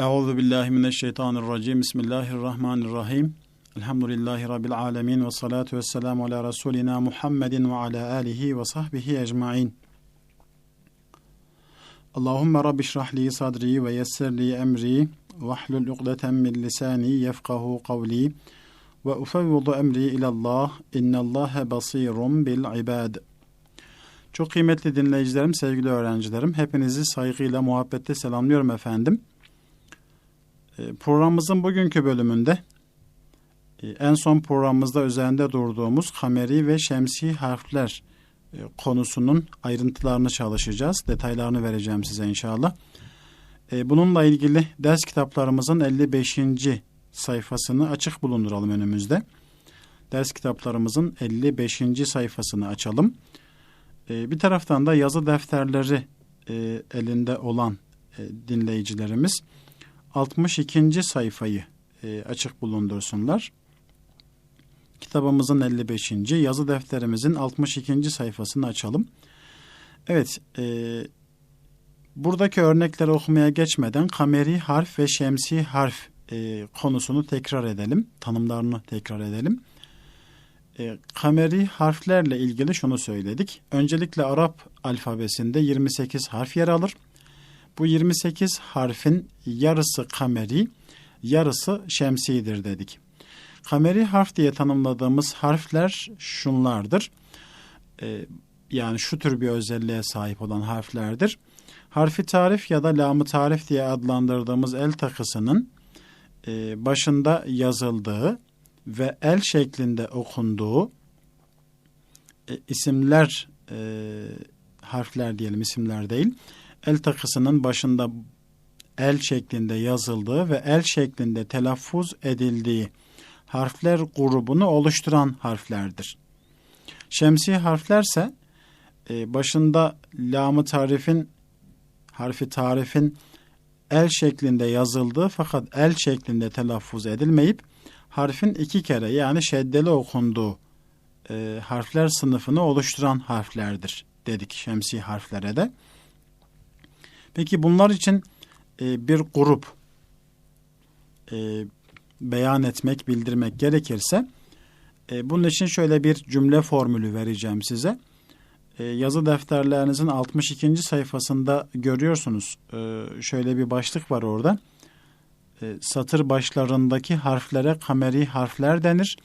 Euzu billahi mineşşeytanirracim. Bismillahirrahmanirrahim. Elhamdülillahi rabbil alamin ve salatu vesselamu ala rasulina Muhammedin ve ala alihi ve sahbihi ecmaîn. Allahumme rabbi şrah sadri ve yessir li emri ve hlul ukdeten min lisani yefkahu kavli ve ufevvidu emri ilallah innallâhe basirun bil ibad. Çok kıymetli dinleyicilerim, sevgili öğrencilerim, hepinizi saygıyla, muhabbetle selamlıyorum efendim. Ee, programımızın bugünkü bölümünde e, en son programımızda üzerinde durduğumuz kameri ve şemsi harfler e, konusunun ayrıntılarını çalışacağız. Detaylarını vereceğim size inşallah. E, bununla ilgili ders kitaplarımızın 55. sayfasını açık bulunduralım önümüzde. Ders kitaplarımızın 55. sayfasını açalım. Bir taraftan da yazı defterleri elinde olan dinleyicilerimiz 62. sayfayı e, açık bulundursunlar. Kitabımızın 55. yazı defterimizin 62. sayfasını açalım. Evet, e, buradaki örnekleri okumaya geçmeden kameri harf ve şemsi harf e, konusunu tekrar edelim, tanımlarını tekrar edelim. E, kameri harflerle ilgili şunu söyledik. Öncelikle Arap alfabesinde 28 harf yer alır. Bu 28 harfin yarısı kameri, yarısı şemsidir dedik. Kameri harf diye tanımladığımız harfler şunlardır. Ee, yani şu tür bir özelliğe sahip olan harflerdir. Harfi tarif ya da lamı tarif diye adlandırdığımız el takısının e, başında yazıldığı ve el şeklinde okunduğu e, isimler e, harfler diyelim isimler değil el takısının başında el şeklinde yazıldığı ve el şeklinde telaffuz edildiği harfler grubunu oluşturan harflerdir. Şemsi harflerse e, başında lamı tarifin harfi tarifin el şeklinde yazıldığı fakat el şeklinde telaffuz edilmeyip harfin iki kere yani şeddeli okunduğu e, harfler sınıfını oluşturan harflerdir dedik şemsi harflere de. Peki bunlar için e, bir grup e, beyan etmek, bildirmek gerekirse e, bunun için şöyle bir cümle formülü vereceğim size. E, yazı defterlerinizin 62. sayfasında görüyorsunuz. E, şöyle bir başlık var orada. E, satır başlarındaki harflere kameri harfler denir.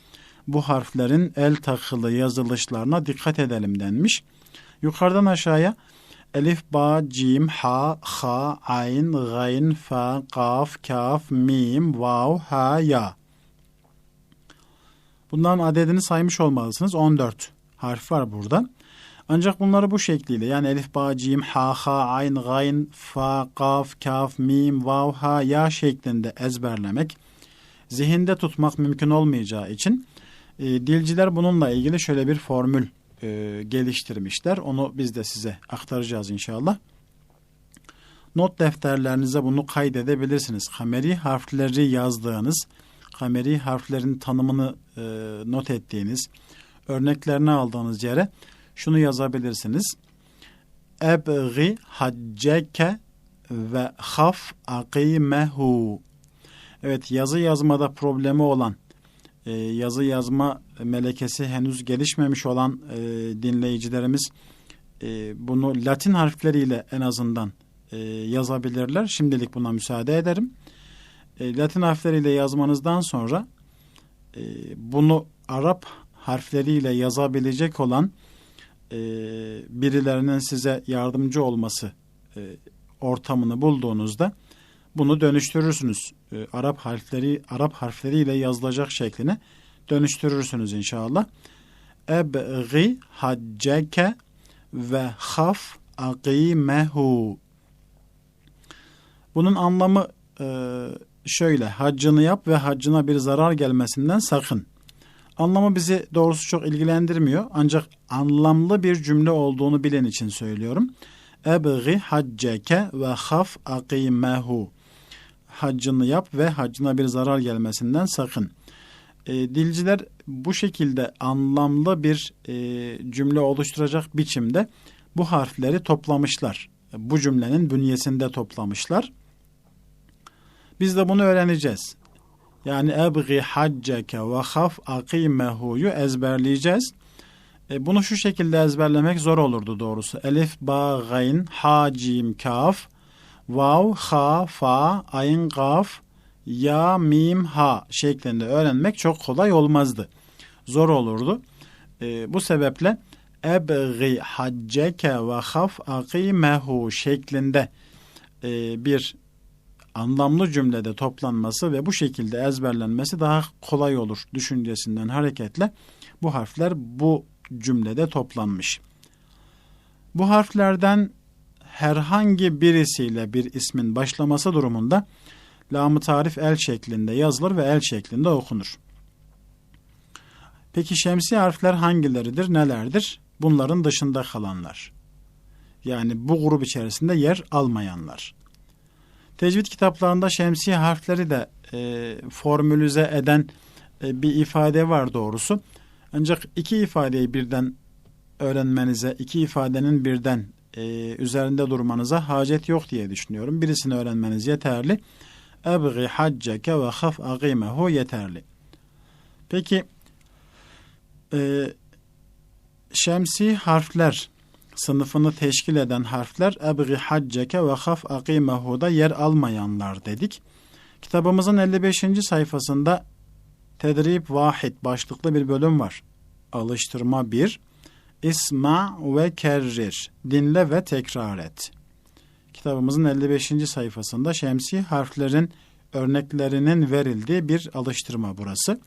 Bu harflerin el takılı yazılışlarına dikkat edelim denmiş. Yukarıdan aşağıya Elif, ba, cim, ha, ha, ayn, gayn, fa, kaf, kaf, mim, vav, ha, ya. Bunların adedini saymış olmalısınız. 14 harf var burada. Ancak bunları bu şekliyle yani elif, ba, cim, ha, ha, ayn, gayn, fa, kaf, kaf, mim, vav, ha, ya şeklinde ezberlemek, zihinde tutmak mümkün olmayacağı için e, dilciler bununla ilgili şöyle bir formül e, geliştirmişler. Onu biz de size aktaracağız inşallah. Not defterlerinize bunu kaydedebilirsiniz. Kameri harfleri yazdığınız, kameri harflerin tanımını e, not ettiğiniz, örneklerini aldığınız yere şunu yazabilirsiniz. Ebgi hacceke ve haf akimehu. Evet yazı yazmada problemi olan e, yazı yazma melekesi henüz gelişmemiş olan e, dinleyicilerimiz e, bunu Latin harfleriyle en azından e, yazabilirler. Şimdilik buna müsaade ederim. E, Latin harfleriyle yazmanızdan sonra e, bunu Arap harfleriyle yazabilecek olan e, birilerinin size yardımcı olması e, ortamını bulduğunuzda bunu dönüştürürsünüz. E, Arap harfleri Arap harfleriyle yazılacak şekline dönüştürürsünüz inşallah. Ebgi hacceke ve haf akimehu. Bunun anlamı e, şöyle. Haccını yap ve haccına bir zarar gelmesinden sakın. Anlamı bizi doğrusu çok ilgilendirmiyor. Ancak anlamlı bir cümle olduğunu bilen için söylüyorum. Ebgi hacceke ve haf akimehu haccını yap ve haccına bir zarar gelmesinden sakın. E, dilciler bu şekilde anlamlı bir e, cümle oluşturacak biçimde bu harfleri toplamışlar. Bu cümlenin bünyesinde toplamışlar. Biz de bunu öğreneceğiz. Yani ebgi hacceke ve haf akimehu'yu ezberleyeceğiz. E, bunu şu şekilde ezberlemek zor olurdu doğrusu. Elif, ba, gayn, ha, cim, kaf, vav, ha, fa, ayn, gaf, ya, mim, ha şeklinde öğrenmek çok kolay olmazdı. Zor olurdu. E, bu sebeple ebgi hacceke ve haf akimehu şeklinde e, bir anlamlı cümlede toplanması ve bu şekilde ezberlenmesi daha kolay olur düşüncesinden hareketle bu harfler bu cümlede toplanmış. Bu harflerden herhangi birisiyle bir ismin başlaması durumunda lam tarif el şeklinde yazılır ve el şeklinde okunur. Peki şemsi harfler hangileridir, nelerdir? Bunların dışında kalanlar. Yani bu grup içerisinde yer almayanlar. Tecvid kitaplarında şemsi harfleri de e, formülize eden e, bir ifade var doğrusu. Ancak iki ifadeyi birden öğrenmenize, iki ifadenin birden e, üzerinde durmanıza hacet yok diye düşünüyorum. Birisini öğrenmeniz yeterli. Ebgi hacceke ve haf agimehu yeterli. Peki e, şemsi harfler sınıfını teşkil eden harfler ebgi hacceke ve haf akimehu'da yer almayanlar dedik. Kitabımızın 55. sayfasında Tedrib Vahid başlıklı bir bölüm var. Alıştırma 1. İsma ve kerrir. Dinle ve tekrar et. Kitabımızın 55. sayfasında şemsi harflerin örneklerinin verildiği bir alıştırma burası.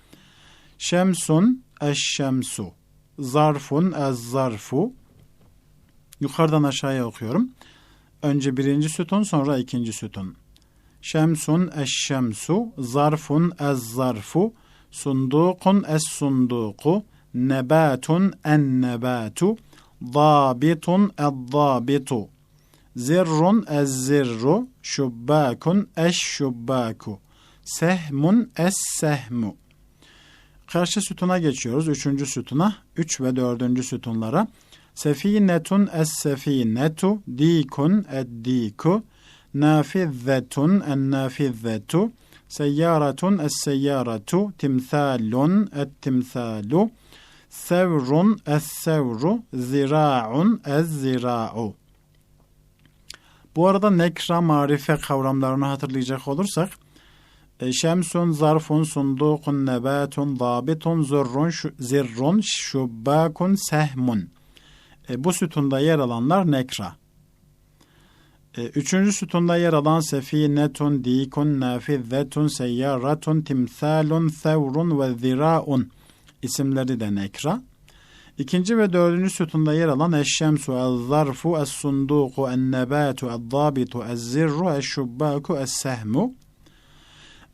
Şemsun eşşemsu. Zarfun ez-zarfu. Yukarıdan aşağıya okuyorum. Önce birinci sütun sonra ikinci sütun. Şemsun eşşemsu. Zarfun ez-zarfu. Sundukun es-sunduku. Nebatun en-nebatu. Zabitun ez-zabitu. Zirrun ez-zirru. Şubbakun eş-şubbaku. Sehmun es-sehmu. Karşı sütuna geçiyoruz. Üçüncü sütuna. Üç ve dördüncü sütunlara. Sefinetun es-sefinetu. Dikun ed-diku. Nafizzetun en-nafizzetu. Seyyaratun es-seyyaratu. Timthalun et-timthalu. Sevrun es-sevru. Zira'un ez-zira'u. Bu arada nekra marife kavramlarını hatırlayacak olursak e, şemsun, zarfun, sundukun, nebatun, zabitun, zurrun, zirrun, şubbakun, sehmun. E, bu sütunda yer alanlar nekra. E, üçüncü sütunda yer alan sefinetun, dikun, nafizzetun, seyyaratun, timsalun, sevrun ve ziraun isimleri de nekra. İkinci ve dördüncü sütunda yer alan eşşemsu, el-zarfu, es-sunduku, en-nebatu, el-zabitu, ez-zirru, eş-şubbaku, es-sehmu.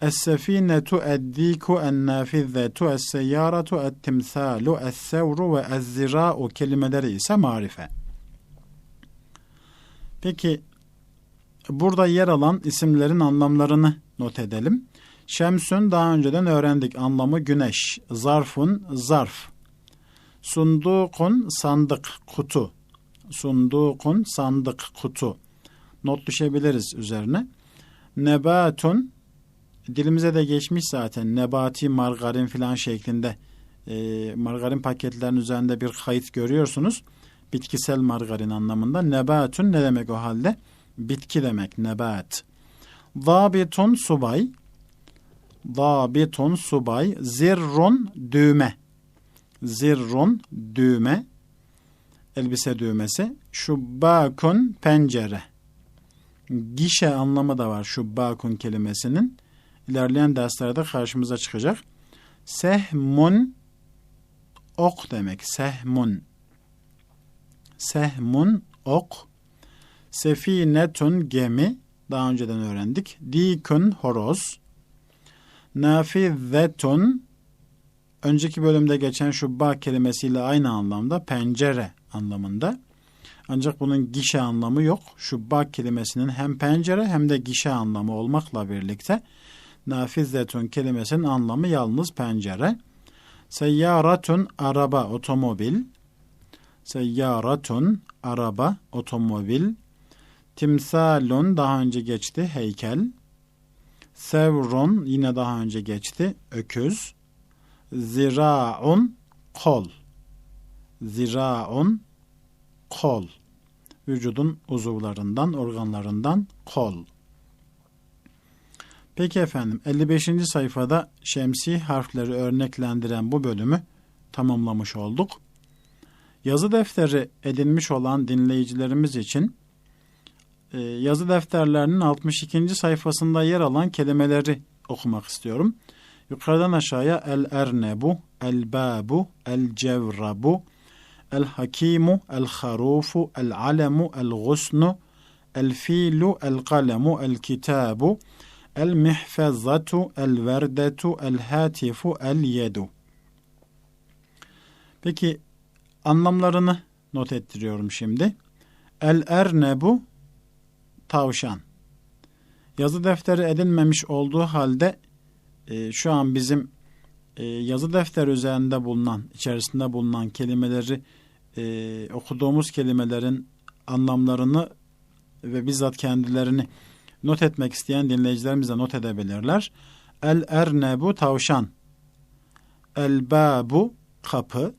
Es-sefinetu, ed-diku, en-nafizzetu, es-seyyaratu, et-timsalu, es-sevru ve ez-zira'u kelimeleri ise marife. Peki burada yer alan isimlerin anlamlarını not edelim. Şemsün daha önceden öğrendik anlamı güneş, zarfun zarf, Sundukun sandık, kutu. Sundukun sandık, kutu. Not düşebiliriz üzerine. Nebatun dilimize de geçmiş zaten. Nebati margarin filan şeklinde e, margarin paketlerinin üzerinde bir kayıt görüyorsunuz. Bitkisel margarin anlamında. Nebatun ne demek o halde? Bitki demek nebat. Zabitun subay. Zabitun subay. Zirrun düğme. Zirrun düğme elbise düğmesi. Şubbakun pencere. Gişe anlamı da var şubbakun kelimesinin. İlerleyen derslerde karşımıza çıkacak. Sehmun ok demek sehmun. Sehmun ok. Sefinetun gemi daha önceden öğrendik. Dikun horoz nafizzetun önceki bölümde geçen şu ba kelimesiyle aynı anlamda pencere anlamında. Ancak bunun gişe anlamı yok. Şu ba kelimesinin hem pencere hem de gişe anlamı olmakla birlikte nafizzetun kelimesinin anlamı yalnız pencere. Seyyaratun araba, otomobil. Seyyaratun araba, otomobil. Timsalun daha önce geçti heykel. Sevrun yine daha önce geçti. Öküz. Ziraun kol. Ziraun kol. Vücudun uzuvlarından, organlarından kol. Peki efendim 55. sayfada şemsi harfleri örneklendiren bu bölümü tamamlamış olduk. Yazı defteri edinmiş olan dinleyicilerimiz için e, yazı defterlerinin 62. sayfasında yer alan kelimeleri okumak istiyorum. Yukarıdan aşağıya el ernebu, el babu, el cevrabu, el hakimu, el harufu, el alemu, el gusnu, el filu, el kalemu, el kitabu, el mihfezatu, el verdetu, el hatifu, el yedu. Peki anlamlarını not ettiriyorum şimdi. El ernebu tavşan. Yazı defteri edinmemiş olduğu halde e, şu an bizim e, yazı defteri üzerinde bulunan, içerisinde bulunan kelimeleri e, okuduğumuz kelimelerin anlamlarını ve bizzat kendilerini not etmek isteyen dinleyicilerimiz de not edebilirler. El ernebu tavşan. El babu kapı.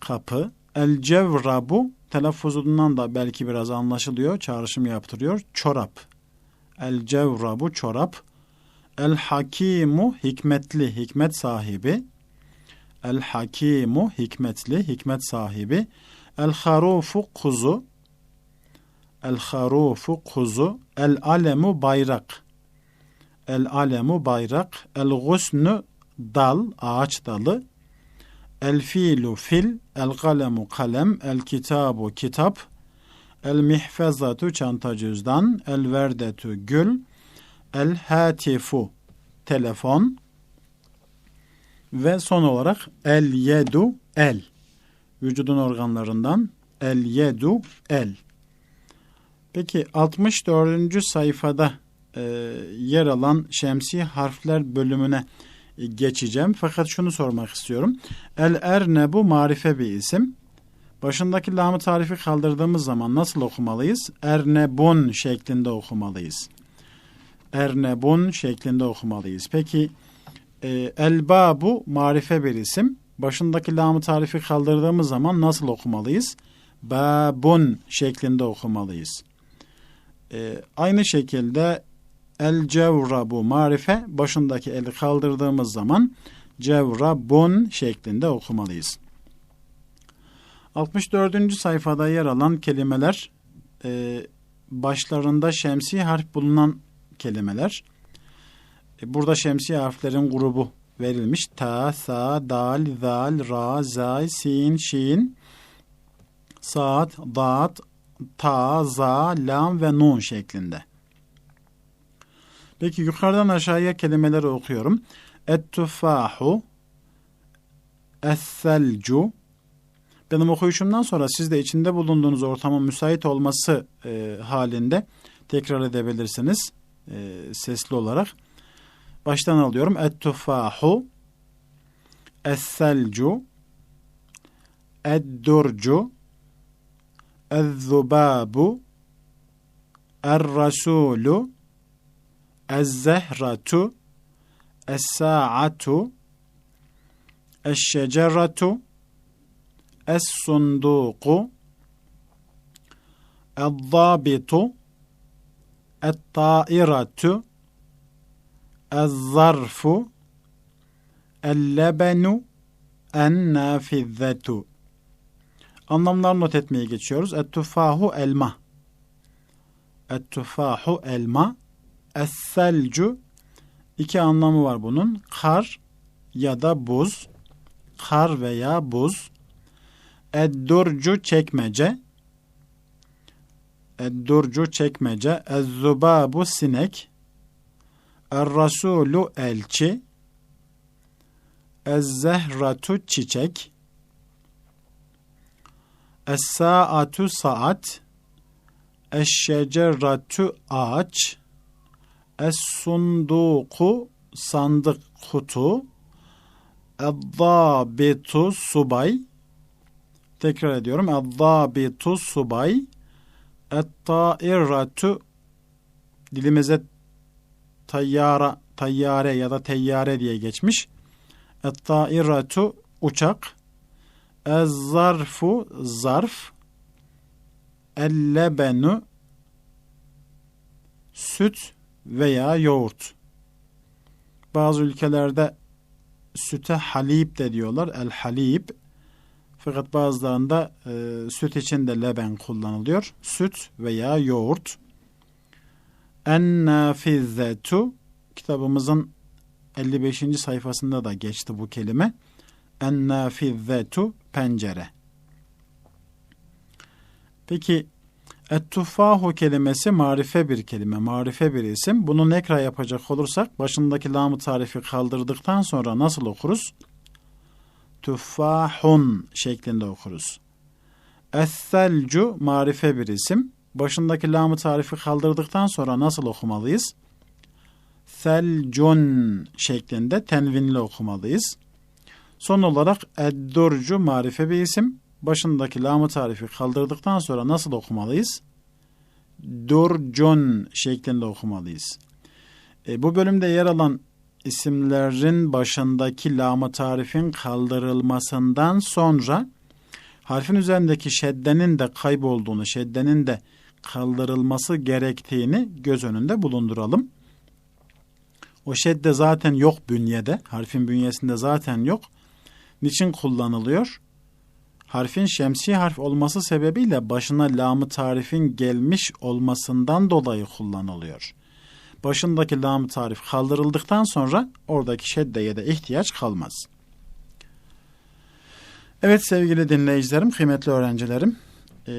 Kapı. El cevrabu telaffuzundan da belki biraz anlaşılıyor. Çağrışım yaptırıyor. Çorap. El cevrabu çorap. El hakimu hikmetli, hikmet sahibi. El hakimu hikmetli, hikmet sahibi. El harufu kuzu. El harufu kuzu. El alemu bayrak. El alemu bayrak. El gusnu dal, ağaç dalı. El fiilu fil, el kalemu kalem, el kitabu kitap, el mihfezatu çanta cüzdan, el verdetu gül, el hatifu telefon ve son olarak el yedu el vücudun organlarından el yedu el. Peki 64. sayfada e, yer alan şemsi harfler bölümüne geçeceğim. Fakat şunu sormak istiyorum. El ernebu marife bir isim. Başındaki lamı tarifi kaldırdığımız zaman nasıl okumalıyız? Ernebun şeklinde okumalıyız. Ernebun şeklinde okumalıyız. Peki e, elbabu marife bir isim. Başındaki lamı tarifi kaldırdığımız zaman nasıl okumalıyız? Babun şeklinde okumalıyız. E, aynı şekilde El cevrabu marife başındaki eli kaldırdığımız zaman cevrabun şeklinde okumalıyız. 64. sayfada yer alan kelimeler e, başlarında şemsi harf bulunan kelimeler. E, burada şemsi harflerin grubu verilmiş. Ta, sa, dal, zal, ra, zay, sin, şin, saat, dat, ta, za, lam ve nun şeklinde. Peki yukarıdan aşağıya kelimeleri okuyorum. Es-selcu Benim okuyuşumdan sonra siz de içinde bulunduğunuz ortamın müsait olması e, halinde tekrar edebilirsiniz e, sesli olarak. Baştan alıyorum. Et-tufahu Es-selcu Ed-durcu Er-rasulu Ez-zehratu, es-sa'atu, es-şeceratu, es-sunduku, el-dabitu, el-ta'iratu, el-zarfu, el-lebenu, en-nafizzetu. Anlamlar not etmeye geçiyoruz. Et-tufahu elma. Et-tufahu elma. Es-selcu iki anlamı var bunun. Kar ya da buz. Kar veya buz. Eddurcu çekmece. Eddurcu çekmece. Ezzubabu sinek. Er-rasulu elçi. Ez-zehratu çiçek. Es-saatu saat. Eşşeceratu ağaç. Es-sunduku sandık kutu. Eddabitu subay. Tekrar ediyorum. Eddabitu subay. Et-tairatu dilimize tayyara, tayyare ya da teyyare diye geçmiş. Et-tairatu uçak. Ez-zarfu zarf. El-lebenu süt veya yoğurt. Bazı ülkelerde süte halib de diyorlar. El halib. Fakat bazılarında e, süt için de leben kullanılıyor. Süt veya yoğurt. En nafizetu kitabımızın 55. sayfasında da geçti bu kelime. En nafizetu pencere. Peki Et-tuffahu kelimesi marife bir kelime, marife bir isim. Bunu nekra yapacak olursak başındaki lamı tarifi kaldırdıktan sonra nasıl okuruz? Tuffahun şeklinde okuruz. Es-selcu marife bir isim. Başındaki lamı tarifi kaldırdıktan sonra nasıl okumalıyız? Selcun şeklinde tenvinli okumalıyız. Son olarak eddurcu marife bir isim başındaki lamı tarifi kaldırdıktan sonra nasıl okumalıyız? Durcun şeklinde okumalıyız. E, bu bölümde yer alan isimlerin başındaki lamı tarifin kaldırılmasından sonra harfin üzerindeki şeddenin de kaybolduğunu, şeddenin de kaldırılması gerektiğini göz önünde bulunduralım. O şedde zaten yok bünyede, harfin bünyesinde zaten yok. Niçin kullanılıyor? Harfin şemsi harf olması sebebiyle başına lamı tarifin gelmiş olmasından dolayı kullanılıyor. Başındaki lamı tarif kaldırıldıktan sonra oradaki şeddeye de ihtiyaç kalmaz. Evet sevgili dinleyicilerim, kıymetli öğrencilerim, e,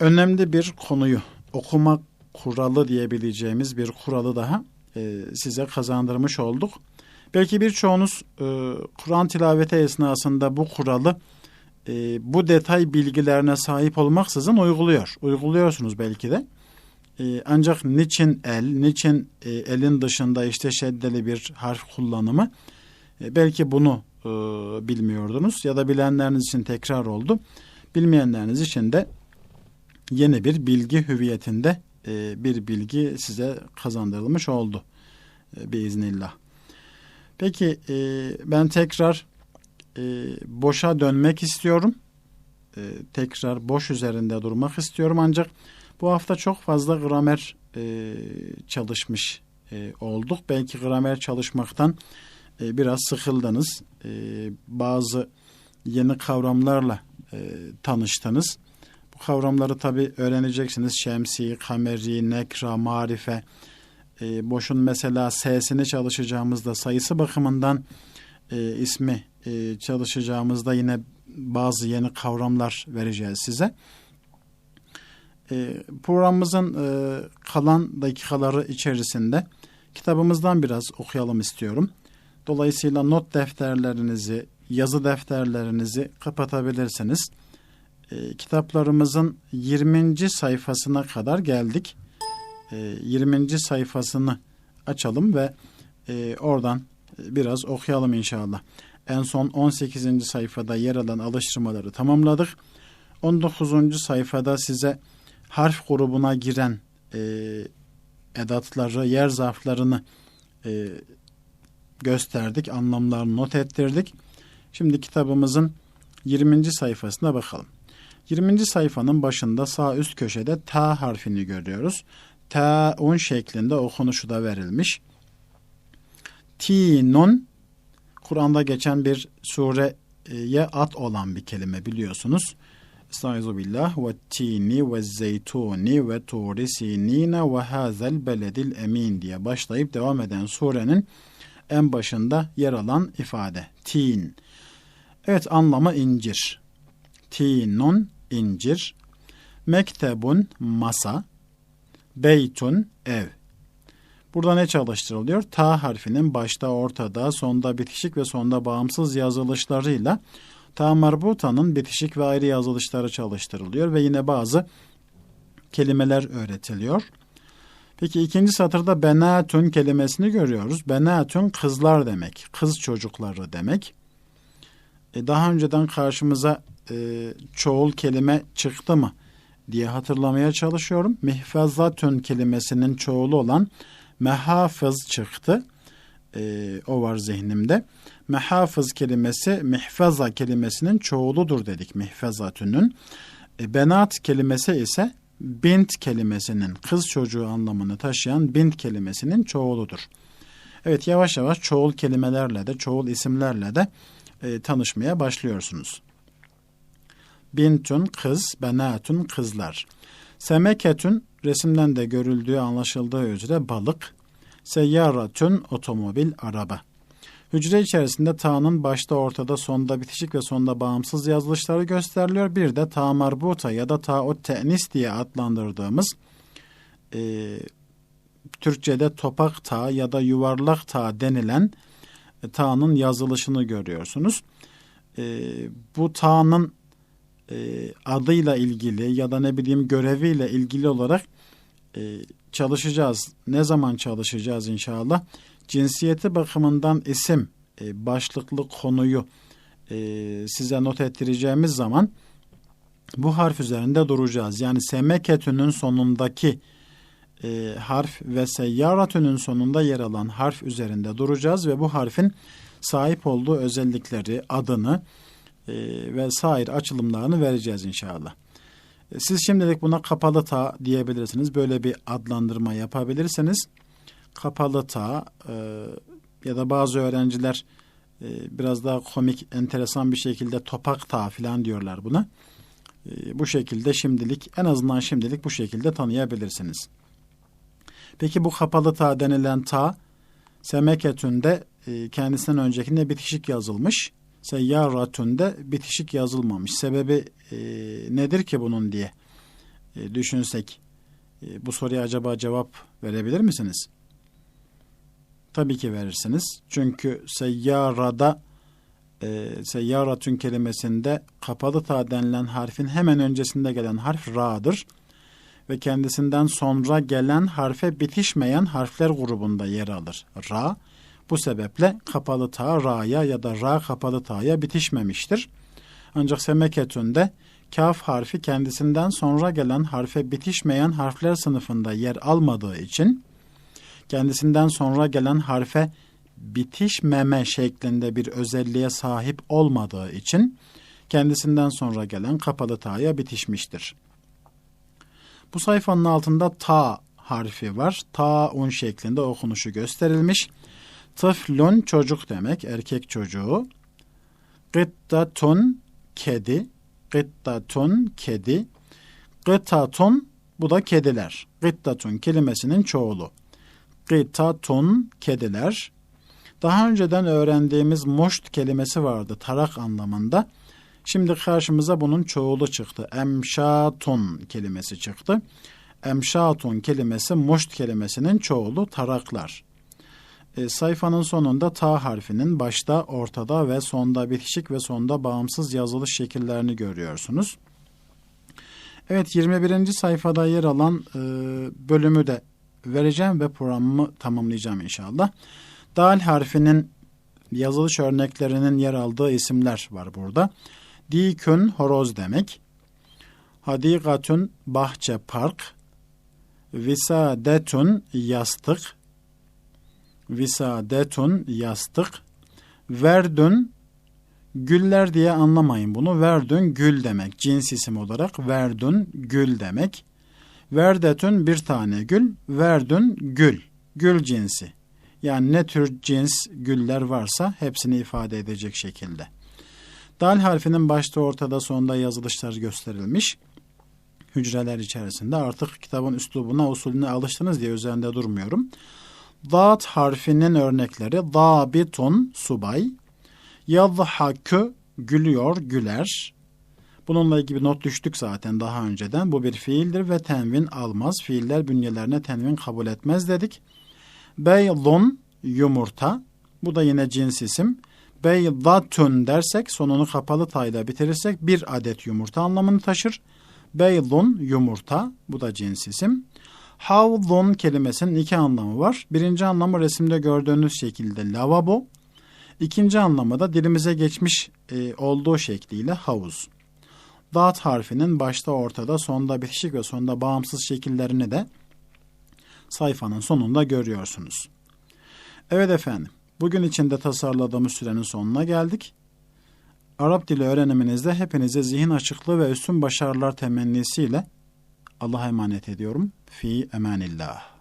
önemli bir konuyu okuma kuralı diyebileceğimiz bir kuralı daha e, size kazandırmış olduk. Belki birçoğunuz e, Kur'an tilaveti esnasında bu kuralı e, bu detay bilgilerine sahip olmaksızın uyguluyor. Uyguluyorsunuz belki de. E, ancak niçin el, niçin e, elin dışında işte şeddeli bir harf kullanımı e, belki bunu e, bilmiyordunuz ya da bilenleriniz için tekrar oldu. Bilmeyenleriniz için de yeni bir bilgi hüviyetinde e, bir bilgi size kazandırılmış oldu e, biiznillah. Peki e, ben tekrar e, boşa dönmek istiyorum. E, tekrar boş üzerinde durmak istiyorum ancak bu hafta çok fazla gramer e, çalışmış e, olduk. Belki gramer çalışmaktan e, biraz sıkıldınız. E, bazı yeni kavramlarla e, tanıştınız. Bu kavramları tabi öğreneceksiniz. Şemsi, kameri, nekra, marife. E, boşun mesela sesini çalışacağımızda sayısı bakımından e, ismi e, çalışacağımızda yine bazı yeni kavramlar vereceğiz size. E, programımızın e, kalan dakikaları içerisinde kitabımızdan biraz okuyalım istiyorum. Dolayısıyla not defterlerinizi, yazı defterlerinizi kapatabilirsiniz. E, kitaplarımızın 20. sayfasına kadar geldik. E, 20. sayfasını açalım ve e, oradan biraz okuyalım inşallah. En son 18. sayfada yer alan alıştırmaları tamamladık. 19. sayfada size harf grubuna giren e, edatları, yer zarflarını e, gösterdik, anlamlarını not ettirdik. Şimdi kitabımızın 20. sayfasına bakalım. 20. sayfanın başında sağ üst köşede ta harfini görüyoruz. Ta-un şeklinde okunuşu da verilmiş. Tinun Kur'an'da geçen bir sureye at olan bir kelime biliyorsunuz. Estaizu billah ve tini ve zeytuni ve turi sinine ve hazel beledil emin diye başlayıp devam eden surenin en başında yer alan ifade. Tin. Evet anlamı incir. Tinun incir. Mektebun masa. Beytun ev. Burada ne çalıştırılıyor? Ta harfinin başta, ortada, sonda bitişik ve sonda bağımsız yazılışlarıyla ta marbutanın bitişik ve ayrı yazılışları çalıştırılıyor ve yine bazı kelimeler öğretiliyor. Peki ikinci satırda benatun kelimesini görüyoruz. Benatun kızlar demek, kız çocukları demek. E daha önceden karşımıza e, çoğul kelime çıktı mı? diye hatırlamaya çalışıyorum. Mihfezatun kelimesinin çoğulu olan mehafız çıktı. Ee, o var zihnimde. Mehafız kelimesi mihfeza kelimesinin çoğuludur dedik mihfezatünün. E, benat kelimesi ise bint kelimesinin kız çocuğu anlamını taşıyan bint kelimesinin çoğuludur. Evet yavaş yavaş çoğul kelimelerle de çoğul isimlerle de e, tanışmaya başlıyorsunuz. Bintun kız, benatun kızlar. Semeketün resimden de görüldüğü anlaşıldığı üzere balık. Seyyaratün otomobil, araba. Hücre içerisinde ta'nın başta, ortada, sonda bitişik ve sonda bağımsız yazılışları gösteriliyor. Bir de ta marbuta ya da ta'ut te'nis diye adlandırdığımız e, Türkçe'de topak ta ya da yuvarlak ta denilen e, ta'nın yazılışını görüyorsunuz. E, bu ta'nın e, adıyla ilgili ya da ne bileyim göreviyle ilgili olarak e, çalışacağız. Ne zaman çalışacağız inşallah? Cinsiyeti bakımından isim e, başlıklı konuyu size not ettireceğimiz zaman bu harf üzerinde duracağız. Yani semeketünün sonundaki e, harf ve seyyaratünün sonunda yer alan harf üzerinde duracağız ve bu harfin sahip olduğu özellikleri, adını e, ve sair açılımlarını vereceğiz inşallah. E, siz şimdilik buna kapalı ta diyebilirsiniz. Böyle bir adlandırma yapabilirsiniz. Kapalı ta e, ya da bazı öğrenciler e, biraz daha komik, enteresan bir şekilde topak ta falan diyorlar buna. E, bu şekilde şimdilik, en azından şimdilik bu şekilde tanıyabilirsiniz. Peki bu kapalı ta denilen ta Semeketün'de e, kendisinden öncekinde bitişik yazılmış. Seyyaratün'de bitişik yazılmamış. Sebebi e, nedir ki bunun diye e, düşünsek. E, bu soruya acaba cevap verebilir misiniz? Tabii ki verirsiniz. Çünkü seyyarada e, seyyaratün kelimesinde kapalı ta denilen harfin hemen öncesinde gelen harf ra'dır ve kendisinden sonra gelen harfe bitişmeyen harfler grubunda yer alır. Ra bu sebeple kapalı ta ra'ya ya da ra kapalı ta'ya bitişmemiştir. Ancak semeketünde kaf harfi kendisinden sonra gelen harfe bitişmeyen harfler sınıfında yer almadığı için kendisinden sonra gelen harfe bitişmeme şeklinde bir özelliğe sahip olmadığı için kendisinden sonra gelen kapalı ta'ya bitişmiştir. Bu sayfanın altında ta harfi var. Ta un şeklinde okunuşu gösterilmiş. Tıflun çocuk demek, erkek çocuğu. Gıttatun kedi. Gıttatun kedi. Gıtatun bu da kediler. Gıttatun kelimesinin çoğulu. Gıtatun kediler. Daha önceden öğrendiğimiz moşt kelimesi vardı tarak anlamında. Şimdi karşımıza bunun çoğulu çıktı. Emşatun kelimesi çıktı. Emşatun kelimesi moşt kelimesinin çoğulu taraklar. E, sayfanın sonunda ta harfinin başta, ortada ve sonda bitişik ve sonda bağımsız yazılış şekillerini görüyorsunuz. Evet 21. sayfada yer alan e, bölümü de vereceğim ve programımı tamamlayacağım inşallah. Dal harfinin yazılış örneklerinin yer aldığı isimler var burada. Dikün horoz demek. Hadikatun bahçe park. Visadetun yastık. Visadetun yastık. Verdün güller diye anlamayın bunu. Verdün gül demek. Cins isim olarak verdün gül demek. Verdetün bir tane gül. Verdün gül. Gül cinsi. Yani ne tür cins güller varsa hepsini ifade edecek şekilde. Dal harfinin başta ortada sonda yazılışlar gösterilmiş. Hücreler içerisinde artık kitabın üslubuna usulüne alıştınız diye üzerinde durmuyorum. Dat harfinin örnekleri dabitun subay, yadhakü gülüyor güler. Bununla ilgili not düştük zaten daha önceden. Bu bir fiildir ve tenvin almaz. Fiiller bünyelerine tenvin kabul etmez dedik. Beydun yumurta. Bu da yine cins isim. Beydatun dersek sonunu kapalı tayla bitirirsek bir adet yumurta anlamını taşır. Beydun yumurta. Bu da cins isim. Havzun kelimesinin iki anlamı var. Birinci anlamı resimde gördüğünüz şekilde lavabo. İkinci anlamı da dilimize geçmiş e, olduğu şekliyle havuz. Dat harfinin başta ortada sonda bitişik ve sonda bağımsız şekillerini de sayfanın sonunda görüyorsunuz. Evet efendim, bugün içinde tasarladığımız sürenin sonuna geldik. Arap dili öğreniminizde hepinize zihin açıklığı ve üstün başarılar temennisiyle Allah'a emanet ediyorum. Fi emanillah.